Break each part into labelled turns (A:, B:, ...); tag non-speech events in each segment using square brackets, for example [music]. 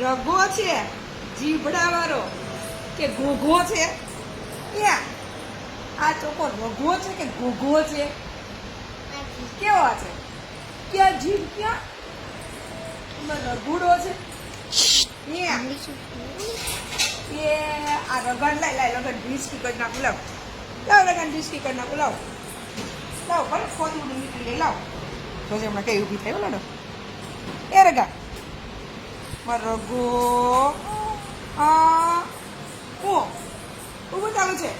A: રઘો છે, જીભડાવાળો. કે ઘોઘો છે? ક્યાં આ ચોકો રઘો છે કે ઘોઘો છે? કેવો છે? ક્યાં જીભ ક્યાં? રઘુડો છે. એ આ. રગડ, લાય લાય રગડ ઢીસકી કરી નાખું, લાવ. લાવ રગડ ઢીસકી કરી નાખું, લાવ. લાવ, ભલે ખોટું નીકળી લાવ. લાવ જોજે હમણાં કઈ ઊભી થાય બોલો એ રગા. મારો રઘો આ ઓ ઊભું થવું છે.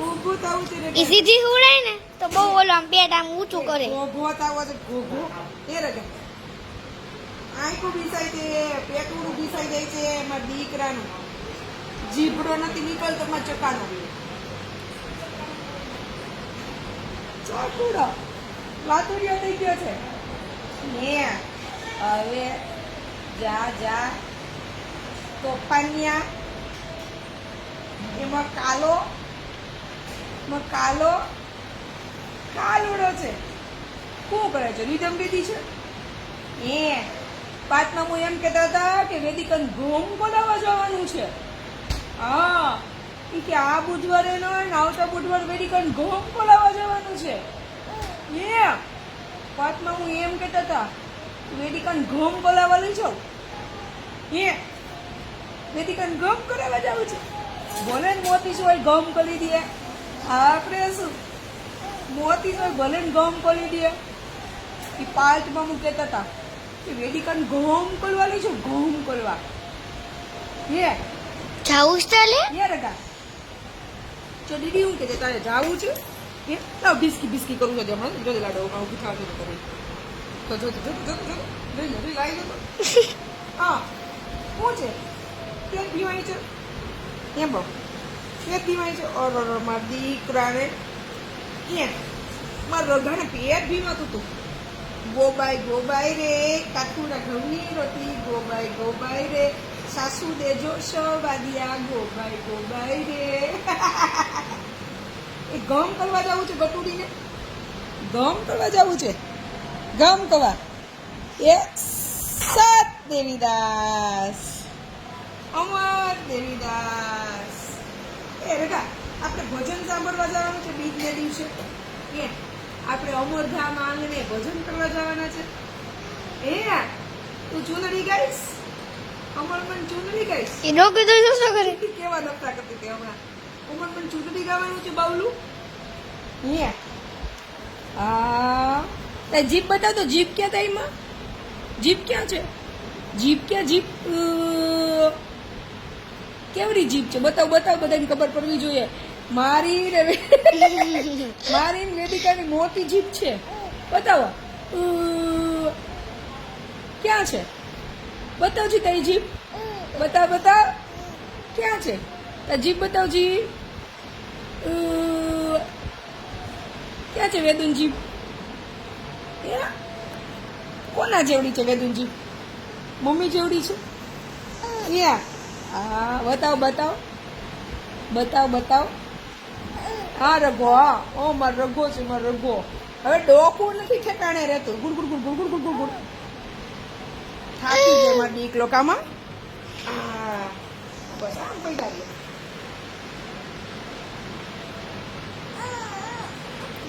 A: ઊભું થવું છે
B: એ સીધી ઉડાય ને તો બહુ ઓલો આમ બે આમ ઊંચું કરે.
A: ઊભો થવો છે ઘોઘો. એ રજા. આંખું ભીસાઈ છે પેટું ભીસાઈ જાય છે એમાં દીકરાનું. જીભડો નથી નીકળતો માં ચકાનો. ચોટુડો લાતુડિયો થઈ ગયો છે. ને હવે જા જા. તોફાનિયા. એમાં કાલો એમાં કાલો. કાલુડો છે. શું કરે છે? રીધમ લીધી છે? એ. પાંચમા હું એમ કહેતા હતા કે વેદિકન ઘૂમ બોલાવવા જવાનું છે. હા. એ કે આ બુધવારે ન હોય ને આવતા બુધવાર વેદિકન ઘૂમ બોલાવવા જવાનું છે. એ. પાંચમા હું એમ કહેતા હતા વેદિકન ઘૂમ બોલાવવા લઈ જાઉં હે? વેદિકન ગમ કરાવવા જાઉં છું? ભલે ને મોતી હોય ગમ કરી દે. આપણે શું? મોતી હોય ભલે ને ગમ કરી દે. એ પાર્ટમાં હું કહેતા હતા કે વેદિકન ઘઉં કરવા લઈ છું ઘઉં કરવા. હે?
B: જાવું છે ચાલે
A: હે રગા? જો દીદી હું કે તારે જાવું છે? હે? લાવ બિસ્કી બિસ્કી કરું છું હમણાં જો લાડો ઊભી થાવ તો કરી. તો જો જો જો જો જોઈ લે લાઈ લે હા. શું છે? કેમ પીવાય છે? એમ બહુ? કેમ પીવાય છે? ઓર ઓર માર દીકરાને એ મારા રગાને પેટ ભીમાતું હતું ગોબાઈ ગોબાઈ રે કાઠુડા ઘઉંની રોટલી ગોબાઈ ગોબાઈ રે સાસુ દેજો સવાદિયા ગોબાઈ ગોબાઈ રે. [laughs] એ ગમ કરવા જવું છે ગટુડીને? ગમ કરવા જવું છે? ગમ કવા. એ સત દેવીદાસ. અમર દેવીદાસ. એ રેખા આપણે ભજન સાંભળવા જવાનું છે બીજને દિવસે. એ આપણે અમરધામ આંગણે ભજન કરવા જવાના છે. એ તું ચૂંદડી ગાઈશ? અમર પણ ચૂંદડી ગાઈશ?
B: એ ડોકી તો શું શું કરે
A: કેવા લફડા કરતી તે હમણાં. અમર પણ ચૂંદડી ગાવાનું છે બાવલું? હે આ તે જીપ બતાવ તો જીપ ક્યાં થાય એમાં? જીપ ક્યાં છે? જીપ ક્યાં? જીપ કેવડી જીપ છે? બતાવ બતાવ બધાને ખબર પડવી જોઈએ. મારી ને [laughs] મારી વેદિકાની મોટી જીપ છે. બતાવો. ક્યાં છે? બતાવજી તારી જીપ. બતાવ બતાવ. ક્યાં છે? તારી જીપ બતાવજી. ક્યાં છે વેદુન જીપ? એ કોના જેવડી છે વેદુનજી? મમ્મી જેવડી છે? યા હા બતાવ બતાવ. બતાવ બતાવ. હા રઘો હા. ઓ માર રઘો છે માર રઘો. હવે ડોકું નથી ઠેકાણે રહેતું. ગુડ ગુડ ગુડ ગુડ ગુડ ગુડ ગુડ. ગુડ થાકી જાય મારી બીક લોકામાં હા. બસ આમ પૈસા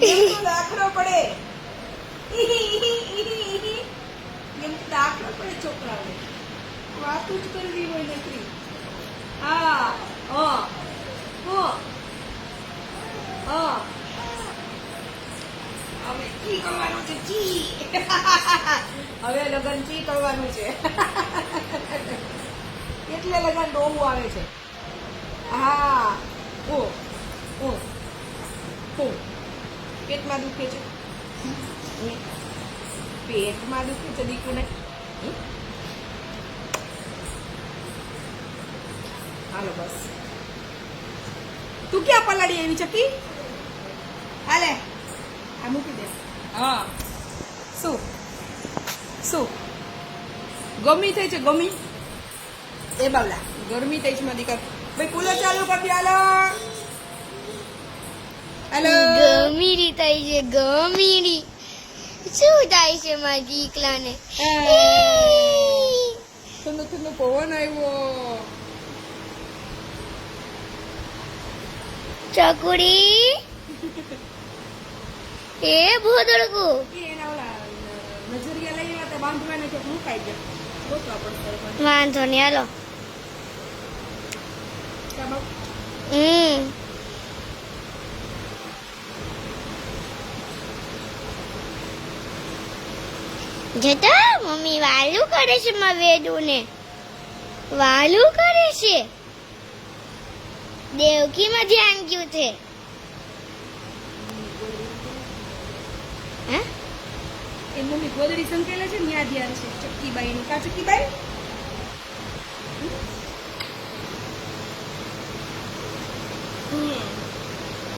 A: [laughs] એમ પડે. એમ દાખલો પડે છોકરાઓને વાતું જ કરવી હોય નથી હા હા હા હવે કી કરવાનું છે જી હવે લગન ચી કરવાનું છે? એટલે લગન ડોવું આવે છે. હા, ઓ ઓ ઓ. પેટમાં દુખે છે. પેટમાં દુખે છે હમ. હાલો બસ. તું ક્યાં પલાળી આવી ચકી હાલે. આ મૂકી દે. હા. શું? શું? ગમી થઈ છે ગમી? એ બાવલા. ગરમી થઈ છે મારી દીકર. ભાઈ કુલર ચાલુ કરી દે હાલો. હાલો
B: ગમીડી થઈ છે ગમીડી શું થાય છે મારી દીકલાને
A: ઠંડો ઠંડો પવન આવ્યો
B: ચકુડી? [laughs] એ ભોદળકુ.
A: એ એના ઓલા નજરિયા
B: જતા મમ્મી વાલું કરે છે માં વેદુને વાલું કરે છે. દેવકીમાં ધ્યાન ગયું છે? હા?
A: એ મમ્મી ગોદડી સંકેલા છે ન્યા ધ્યાન છે. ચક્કીબાઈ નું કા ચક્કીબાઈ? હમ.